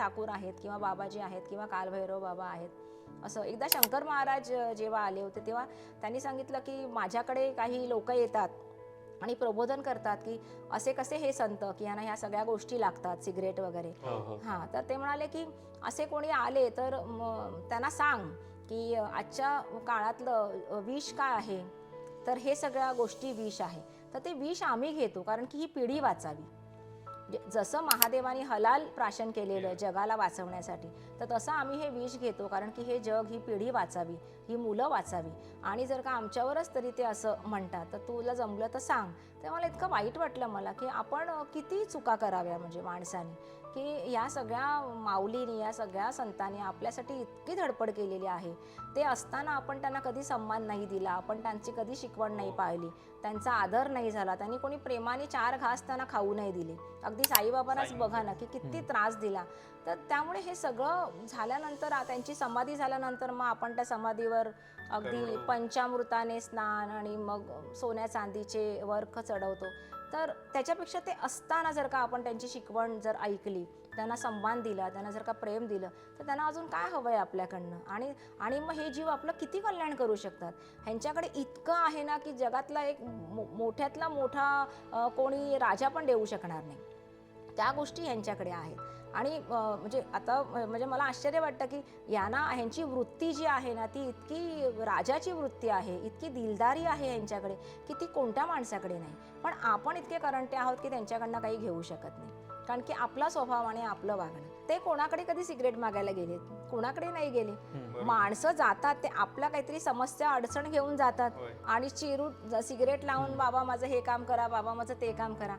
ठाकूर आहेत किंवा बाबाजी आहेत किंवा कालभैरव बाबा आहेत. असं एकदा शंकर महाराज जेव्हा आले होते तेव्हा त्यांनी सांगितलं की माझ्याकडे काही लोक येतात आणि प्रबोधन करतात की असे कसे हे संत की यांना ह्या सगळ्या गोष्टी लागतात सिगरेट वगैरे. हो, हो. हां तर ते म्हणाले की असे कोणी आले तर त्यांना सांग की आजच्या काळातलं विष काय आहे? तर हे सगळ्या गोष्टी विष आहे. तर ते विष आम्ही घेतो कारण की ही पिढी वाचावी. जसं महादेवाने हलाल प्राशन केलेलं जगाला वाचवण्यासाठी तर तसं आम्ही हे विष घेतो कारण की हे जग ही पिढी वाचावी ही मुलं वाचावी. आणि जर का आमच्यावरच तरी ते असं म्हणतात तर तुला जमलं तर सांग. तर मला इतकं वाईट वाटलं मला की आपण किती चुका कराव्या म्हणजे माणसाने. की या सगळ्या माऊलीनी या सगळ्या संतांनी आपल्यासाठी इतकी धडपड केलेली आहे. ते असताना आपण त्यांना कधी सन्मान नाही दिला आपण त्यांची कधी शिकवण नाही पाळली त्यांचा आदर नाही झाला त्यांनी कोणी प्रेमाने चार घास त्यांना खाऊ नाही दिले. अगदी साईबाबांनाच बघा ना की किती त्रास दिला. तर त्यामुळे हे सगळं झाल्यानंतर त्यांची समाधी झाल्यानंतर मग आपण त्या समाधीवर अगदी पंचामृताने स्नान आणि मग सोन्या चांदीचे वर्ख चढवतो. तर त्याच्यापेक्षा ते असताना जर का आपण त्यांची शिकवण जर ऐकली त्यांना सन्मान दिला त्यांना जर का प्रेम दिलं तर त्यांना अजून काय हवं आहे आपल्याकडनं? आणि आणि मग हे जीव आपलं किती कल्याण करू शकतात? ह्यांच्याकडे इतकं आहे ना की जगातला एक मो- मोठ्यातला मोठा कोणी राजा पण देऊ शकणार नाही. त्या गोष्टी ह्यांच्याकडे आहेत. आणि म्हणजे आता म्हणजे मला आश्चर्य वाटतं की यांना ह्यांची वृत्ती जी आहे ना ती इतकी राजाची वृत्ती आहे इतकी दिलदारी आहे यांच्याकडे की ती कोणत्या माणसाकडे नाही. पण आपण इतके करंटे आहोत की त्यांच्याकडनं काही घेऊ शकत नाही. कारण की आपला स्वभाव आणि आपलं वागणं ते कोणाकडे कधी सिगरेट मागायला गेले कोणाकडे नाही गेले. माणसं जातात ते आपल्या काहीतरी समस्या अडचण घेऊन जातात. आणि चिरू सिगरेट लावून बाबा माझं हे काम करा बाबा माझं ते काम करा.